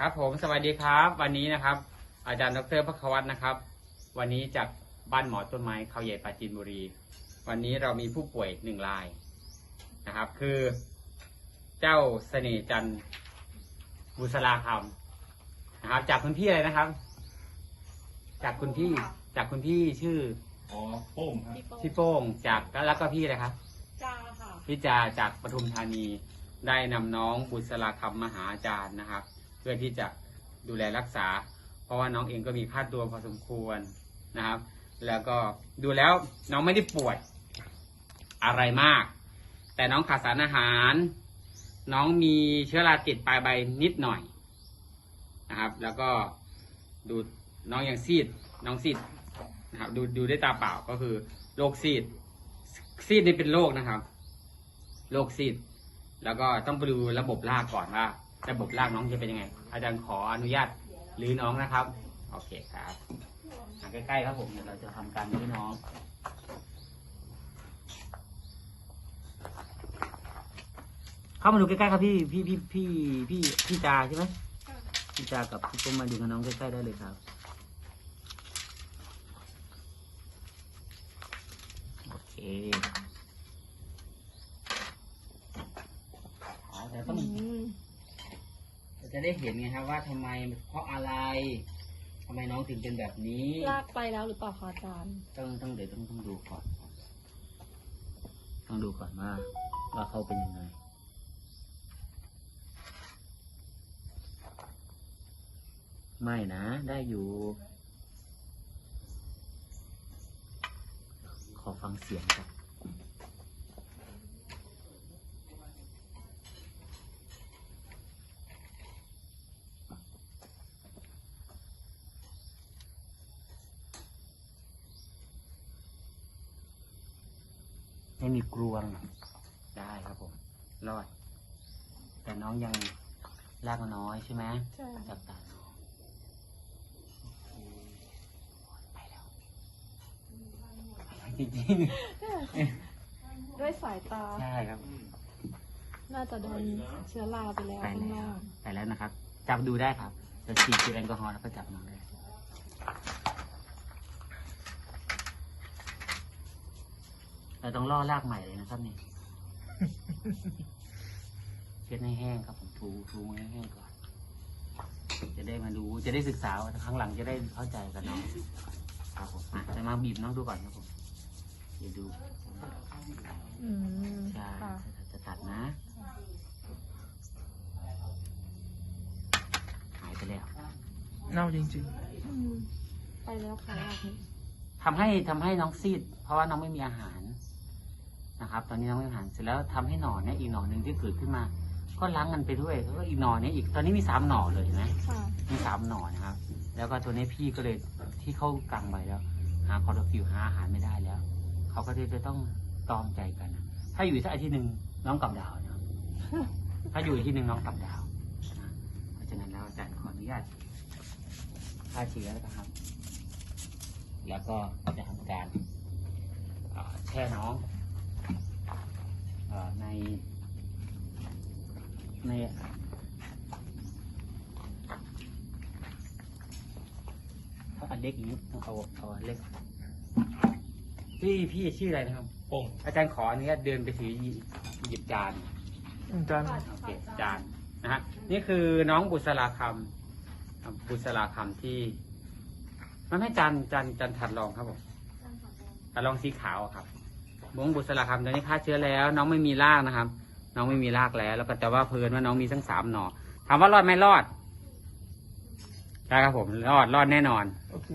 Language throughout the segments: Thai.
ครับผมสวัสดีครับ วันนี้นะครับ อาจารย์ดรพักวัฒน์นะครับ วันนี้จากบ้านหมอต้นไม้เขาใหญ่ปราจีนบุรี วันนี้เรามีผู้ป่วยหนึ่งรายนะครับ คือเจ้าเสน่ห์จันทร์บุษราคำนะครับ จากคุณพี่อะไรนะครับ จากคุณพี่จากคุณพี่ชื่ออ๋อโป้งครับพี่โป้งจากแล้วก็พี่อะไรครับ จ้าค่ะ พี่จาจากปทุมธานีได้นำน้องบุษราคำมาหาอาจารย์นะครับเพื่อที่จะดูแลรักษา เพราะว่าน้องเองก็มีค่าตัวพอสมควรนะครับ แล้วก็ดูแล้วน้องไม่ได้ป่วยอะไรมาก แต่น้องขาดสารอาหาร น้องมีเชื้อราติดปลายใบนิดหน่อยนะครับ แล้วก็ดูน้องยังซีดน้องซีดนะครับดูดูได้ตาเปล่าก็คือโรคซีดซีดนี่เป็นโรคนะครับโรคซีด แล้วก็ต้องไปดูระบบรากก่อนว่า ระบบรากน้องจะเป็นยังไง อาจารย์ขออนุญาตหรือน้องนะครับ โอเคครับมาใกล้ๆครับผมเดี๋ยวเราจะทำการรื้อน้องเข้ามาดูใกล้ๆครับพี่พี่พี่พี่พี่พี่จาใช่ไหมพี่จากับพี่ปุ้มมาดูกับน้องใกล้ๆได้เลยครับโอเคอ๋อแต่ต้อง เรา จะได้เห็นไงครับว่าทำไมเพราะอะไรทำไมน้องถึงเป็นแบบนี้ ลากไปแล้วหรือเปล่าคะอาจารย์ ต้องต้องเดี๋ยวต้องต้องดูก่อนครับต้องดูก่อนว่าว่าเขาเป็นยังไง ไม่นะ ได้อยู่ ขอฟังเสียงครับ ไม่มีกลวงได้ครับผม รอด แต่น้องยังรากน้อยใช่ไหมใช่จับตาดูไปแล้วไปแล้วจริงด้วยสายตาๆใช่ครับ น่าจะโดนเชื้อราไปแล้วไปข้างแล้นวอกไปแล้วนะครับ จับดูได้ครับจะฉีดแอลกอฮอล์แล้วก็จับน้องได้ เราต้องล่อรากใหม่เลยนะครับนี่เช็ดให้แห้งครับผมถูถูมือให้แห้งก่อน จะได้มาดูจะได้ศึกษาว่าครั้งหลังจะได้เข้าใจกันน้องครับผมอะจะมาบีบน้องดูก่อนครับผมเดี๋ยวดูอืมใช่ค่ะจะตัดนะ หายไปแล้ว เน่าจริงอืมไปแล้วค่ะลากนี้ทำให้ทำให้น้องซีด เพราะว่าน้องไม่มีอาหาร นะครับ ตอนนี้น้องไม่มีอาหารเสร็จแล้วทำให้หนอนเนี่ยอีกหนอนหนึ่งที่เกิดขึ้นมา ก็ล้างกันไปด้วยแล้วก็อีกหนอนเนี่ยอีกตอนนี้มีสามหนอเลยเห็นไหมค่ะมีสามหนอนะครับ แล้วก็ตัวนี้พี่ก็เลยที่เข้ากลางใบแล้ว หาคอร์ฟิวหาอาหารไม่ได้แล้ว เขาก็เลยจะต้องตอมใจกันนะถ้าอยู่สักอาทิตย์หนึ่งน้องกลับดาวนะครับถ้าอยู่อีกที่หนึ่งน้องกลับดาวนะเพราะฉะนั้นแล้วอาจารย์ขออนุญาตฆ่าเชื้อแล้วนะครับ แล้วก็จะทำการเอ่อแช่น้องเออ ในในถ้าอันเล็กอย่างนี้ต้องเอาเอาอันเล็กพี่พี่ชื่ออะไรนะครับๆโป้งอาจารย์ขออนุญาตเดินไปถือหยิบหยิบจานอาจารย์โอเคจานนะฮะนี่คือน้องบุษราคำครับบุษราคำที่มันให้จานจานจานถัดรองครับผมถัดรองสีขาวอะครับ มงบุษราคำตอนนี้ฆ่าเชื้อแล้ว น้องไม่มีรากนะครับ น้องไม่มีรากแล้ว แล้วก็แต่ว่าเพลินว่าน้องมีทั้งสามหน่อถามว่ารอดไหมรอดใช่ครับผมรอดรอดแน่นอนโอเค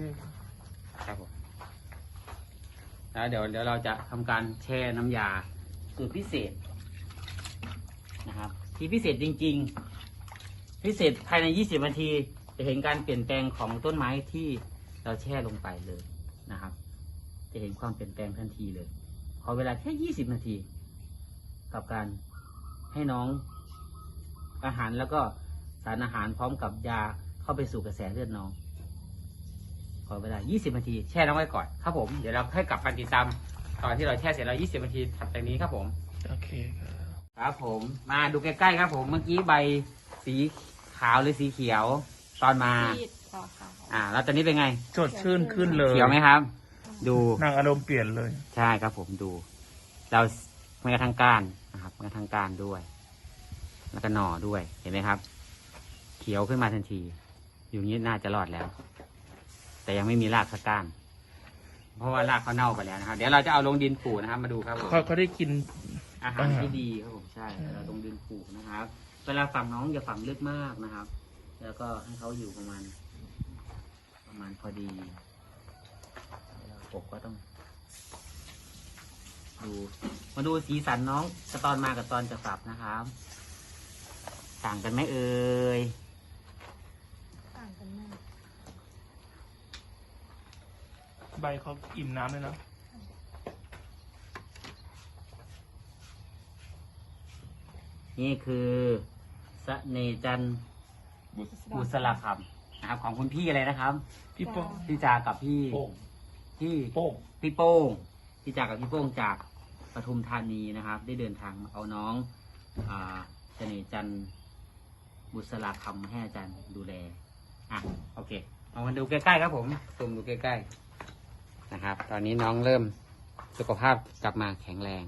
ครับผมแล้วเดี๋ยวเดี๋ยวเราจะทำการแช่น้ำยาสูตรพิเศษนะครับ ที่พิเศษจริง ๆ พิเศษภายใน 20นาทีจะเห็นการเปลี่ยนแปลงของต้นไม้ที่เราแช่ลงไปเลยนะครับ จะเห็นความเปลี่ยนแปลงทันทีเลย ขอเวลาแค่20นาที กับการให้น้องอาหารแล้วก็สารอาหารพร้อมกับยาเข้าไปสู่กระแสเลือดน้อง ขอเวลา 20 นาที แช่น้องไว้ก่อนครับผม เดี๋ยวเราให้กลับมาติดตามตอนที่เราแช่เสร็จแล้ว 20 นาทีถัดจากนี้ครับผม โอเคครับครับผม มาดูใกล้ๆครับผม เมื่อกี้ใบสีขขาวหรือสีเขียวตอนมา ซีดขาวขาวอ่า แล้วตอนนี้เป็นไง สดชื่นขึ้นเลย เขียวไหมครับ ดูนางอารมณ์เปลี่ยนเลย ใช่ครับผมดู เราแม้กระทั่งก้านนะครับแม้กระทั่งก้านด้วย แล้วก็หน่อด้วยเห็นไหมครับ เขียวขึ้นมาทันที อยู่นี้น่าจะรอดแล้ว แต่ยังไม่มีรากสักก้าน เพราะว่ารากเขาเน่าไปแล้วนะครับ เดี๋ยวเราจะเอาลงดินปลูกนะครับ มาดูครับผมเขาเขาได้กินอาหารอ่าที่ดีครับผมใช่ใช่เราลงดินปลูกนะครับ เวลาฝังน้องอย่าฝังลึกมากนะครับ แล้วก็ให้เขาอยู่ประมาณประมาณพอดีเวลา ปลูกก็ต้อง ดู มาดูสีสันน้องกับตอนมากับตอนจะฝับนะครับ ต่างกันไหมเอ่ยต่างกันมากใบเขาอิ่มน้ำเลยนะนี่คือสะเนจันทร์บุษราคำนะครับ ของคุณพี่อะไรนะครับ พี่โป้งพี่จากับพี่ โป้ง พี่โป้งพี่โป้งพี่จากับพี่โป้งจากปทุมธานีนะครับ ได้เดินทางมาเอาน้องอ่าเสน่ห์จันทร์บุษราคำมาให้อาจารย์ดูแลอะโอเคเอามาดูใกล้ๆครับผมซูมดูใกล้ๆนะครับ ตอนนี้น้องเริ่มสุขภาพกลับมาแข็งแรง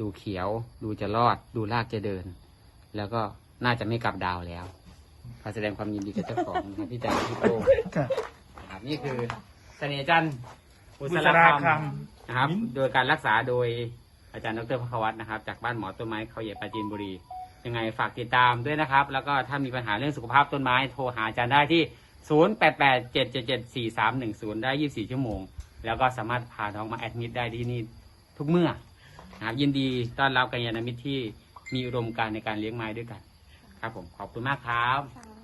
ดูเขียว ดูจะรอด ดูรากจะเดิน แล้วก็น่าจะไม่กลับดาวแล้วขอแสดงความยินดีกับเจ้าของนะครับพี่จาพี่โป้งจ้ะนะครับนี่คือเสน่ห์จันทร์ บุบุษษราราคคำนะครับ โดยการรักษาโดยอาจารย์ดรพควัตนะครับ จากบ้านหมอต้นไม้เขาใหญ่ปราจีนบุรี ยังไงฝากติดตามด้วยนะครับ แล้วก็ถ้ามีปัญหาเรื่องสุขภาพต้นไม้โทรหาอาจารย์ได้ที่ 0 8 8 7 7 7 4 3 1 0 ได้ 24 ชั่วโมง แล้วก็สามารถพาน้องมาแอดมิดได้ที่นี่ทุกเมื่อนะครับยินดีต้อนรับกัลยาณมิตรที่มีอุดมการณ์ในการเลี้ยงไม้ด้วยกัน ครับผมขอบคุณมากครับค่ะ